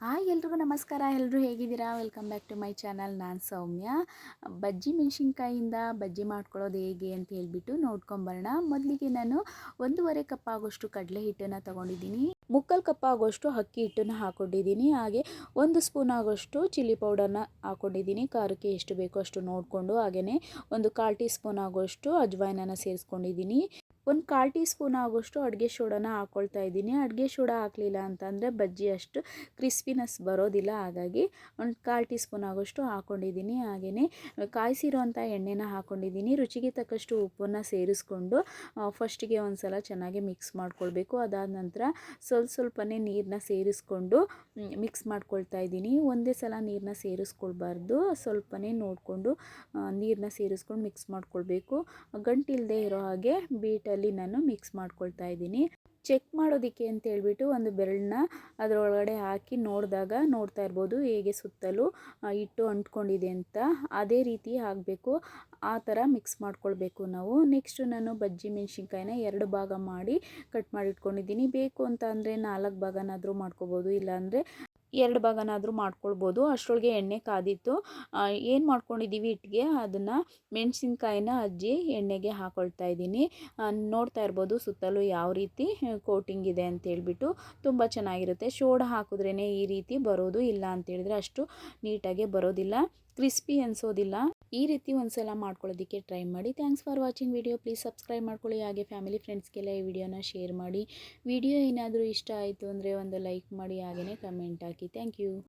Hi ಎಲ್ರಿಗೂ ನಮಸ್ಕಾರ. ಎಲ್ಲರೂ ಹೇಗಿದ್ದೀರಾ? Welcome back to my channel ನಾನು ಸೌಮ್ಯ. ಬಜ್ಜಿ ಮೆಣಸಿನ್ಕಾಯಿಂದ ಬಜ್ಜಿ ಮಾಡ್ಕೊಳ್ಳೋದು ಹೇಗೆ ಅಂತ ಹೇಳಿಬಿಟ್ಟು ನೋಡ್ಕೊಂಬರೋಣ. ಮೊದಲಿಗೆ ನಾನು ಒಂದೂವರೆ ಕಪ್ ಆಗೋಷ್ಟು ಕಡಲೆ ಹಿಟ್ಟನ್ನು ತೊಗೊಂಡಿದ್ದೀನಿ. ಮುಕ್ಕಲ್ ಕಪ್ ಆಗೋಷ್ಟು ಅಕ್ಕಿ ಹಿಟ್ಟನ್ನು ಹಾಕ್ಕೊಂಡಿದ್ದೀನಿ ಹಾಗೆ ಒಂದು ಸ್ಪೂನ್ ಆಗೋಷ್ಟು ಚಿಲ್ಲಿ ಪೌಡರ್ನ ಹಾಕ್ಕೊಂಡಿದ್ದೀನಿ ಖಾರಕ್ಕೆ ಎಷ್ಟು ಬೇಕೋ ಅಷ್ಟು ನೋಡಿಕೊಂಡು ಹಾಗೆಯೇ ಒಂದು ಕಾಲು ಟೀ ಸ್ಪೂನ್ ಆಗೋಷ್ಟು ಅಜ್ವಾಯಿನನ್ನು ಸೇರಿಸ್ಕೊಂಡಿದ್ದೀನಿ. ಒಂದು ಕಾಲು ಟೀ ಸ್ಪೂನ್ ಆಗೋಷ್ಟು ಅಡುಗೆ ಸೋಡಾನ ಹಾಕ್ಕೊಳ್ತಾ ಇದ್ದೀನಿ. ಅಡುಗೆ ಸೋಡಾ ಹಾಕಲಿಲ್ಲ ಅಂತಂದರೆ ಬಜ್ಜಿ ಅಷ್ಟು ಕ್ರಿಸ್ಪಿನೆಸ್ ಬರೋದಿಲ್ಲ. ಹಾಗಾಗಿ ಒಂದು ಕಾಲು ಟೀ ಸ್ಪೂನ್ ಆಗೋಷ್ಟು ಹಾಕ್ಕೊಂಡಿದ್ದೀನಿ ಹಾಗೆಯೇ ಕಾಯಿಸಿರೋಂಥ ಎಣ್ಣೆನ ಹಾಕ್ಕೊಂಡಿದ್ದೀನಿ ರುಚಿಗೆ ತಕ್ಕಷ್ಟು ಉಪ್ಪನ್ನು ಸೇರಿಸ್ಕೊಂಡು ಫಸ್ಟಿಗೆ ಒಂದು ಸಲ ಚೆನ್ನಾಗಿ ಮಿಕ್ಸ್ ಮಾಡ್ಕೊಳ್ಬೇಕು. ಅದಾದ ನಂತರ ಸ್ವಲ್ಪ ಸ್ವಲ್ಪನೇ ನೀರನ್ನ ಸೇರಿಸ್ಕೊಂಡು ಮಿಕ್ಸ್ ಮಾಡ್ಕೊಳ್ತಾ ಇದ್ದೀನಿ. ಒಂದೇ ಸಲ ನೀರನ್ನ ಸೇರಿಸ್ಕೊಳ್ಬಾರ್ದು. ಸ್ವಲ್ಪನೇ ನೋಡಿಕೊಂಡು ನೀರನ್ನ ಸೇರಿಸ್ಕೊಂಡು ಮಿಕ್ಸ್ ಮಾಡ್ಕೊಳ್ಬೇಕು. ಗಂಟಿಲ್ಲದೆ ಇರೋ ಹಾಗೆ ಬೀಟಲ್ಲಿ ನಾನು ಮಿಕ್ಸ್ ಮಾಡ್ಕೊಳ್ತಾ ಇದ್ದೀನಿ. ಚೆಕ್ ಮಾಡೋದಕ್ಕೆ ಅಂತ ಹೇಳ್ಬಿಟ್ಟು ಒಂದು ಬೆರಳನ್ನ ಅದರೊಳಗಡೆ ಹಾಕಿ ನೋಡಿದಾಗ ನೋಡ್ತಾ ಇರ್ಬೋದು ಹೇಗೆ ಸುತ್ತಲೂ ಹಿಟ್ಟು ಅಂಟ್ಕೊಂಡಿದೆ ಅಂತ. ಅದೇ ರೀತಿ ಆಗಬೇಕು ಆ ಥರ ಮಿಕ್ಸ್ ಮಾಡ್ಕೊಳ್ಬೇಕು ನಾವು. ನೆಕ್ಸ್ಟು ನಾನು ಬಜ್ಜಿ ಮೆಣಸಿನ್ಕಾಯಿನ ಎರಡು ಭಾಗ ಮಾಡಿ ಕಟ್ ಮಾಡಿಟ್ಕೊಂಡಿದ್ದೀನಿ. ಬೇಕು ಅಂತ ಅಂದರೆ ನಾಲ್ಕು ಭಾಗನಾದರೂ ಮಾಡ್ಕೋಬೋದು, ಇಲ್ಲಾಂದರೆ ಎರಡು ಭಾಗನಾದರೂ ಮಾಡ್ಕೊಳ್ಬೋದು. ಅಷ್ಟರೊಳಗೆ ಎಣ್ಣೆ ಕಾದಿತ್ತು. ಏನು ಮಾಡ್ಕೊಂಡಿದ್ದೀವಿ ಇಟ್ಟಿಗೆ ಅದನ್ನು ಮೆಣಸಿನ್ಕಾಯಿನ ಅಜ್ಜಿ ಎಣ್ಣೆಗೆ ಹಾಕೊಳ್ತಾ ಇದ್ದೀನಿ. ನೋಡ್ತಾ ಇರ್ಬೋದು ಸುತ್ತಲೂ ಯಾವ ರೀತಿ ಕೋಟಿಂಗ್ ಇದೆ ಅಂತ ಹೇಳ್ಬಿಟ್ಟು. ತುಂಬ ಚೆನ್ನಾಗಿರುತ್ತೆ. ಶೋಡ ಹಾಕಿದ್ರೇ ಈ ರೀತಿ ಬರೋದು ಇಲ್ಲ ಅಂತೇಳಿದ್ರೆ ಅಷ್ಟು ನೀಟಾಗಿ ಬರೋದಿಲ್ಲ. ಕ್ರಿಸ್ಪಿ ಅನಿಸೋದಿಲ್ಲ. ಈ ರೀತಿ ಒಂದ್ಸಲ ಮಾಡ್ಕೊಳ್ಳೋದಕ್ಕೆ ಟ್ರೈ ಮಾಡಿ. Thanks for watching video please subscribe ಮಾಡ್ಕೊಳ್ಳಿ. ಹಾಗೆ ಫ್ಯಾಮಿಲಿ ಫ್ರೆಂಡ್ಸ್ಗೆಲ್ಲ ಈ ವಿಡಿಯೋನ ಶೇರ್ ಮಾಡಿ. ವಿಡಿಯೋ ಏನಾದರೂ ಇಷ್ಟ ಆಯಿತು ಅಂದರೆ ಒಂದು ಲೈಕ್ ಮಾಡಿ ಹಾಗೆಯೇ ಕಮೆಂಟ್ ಹಾಕಿ. Thank you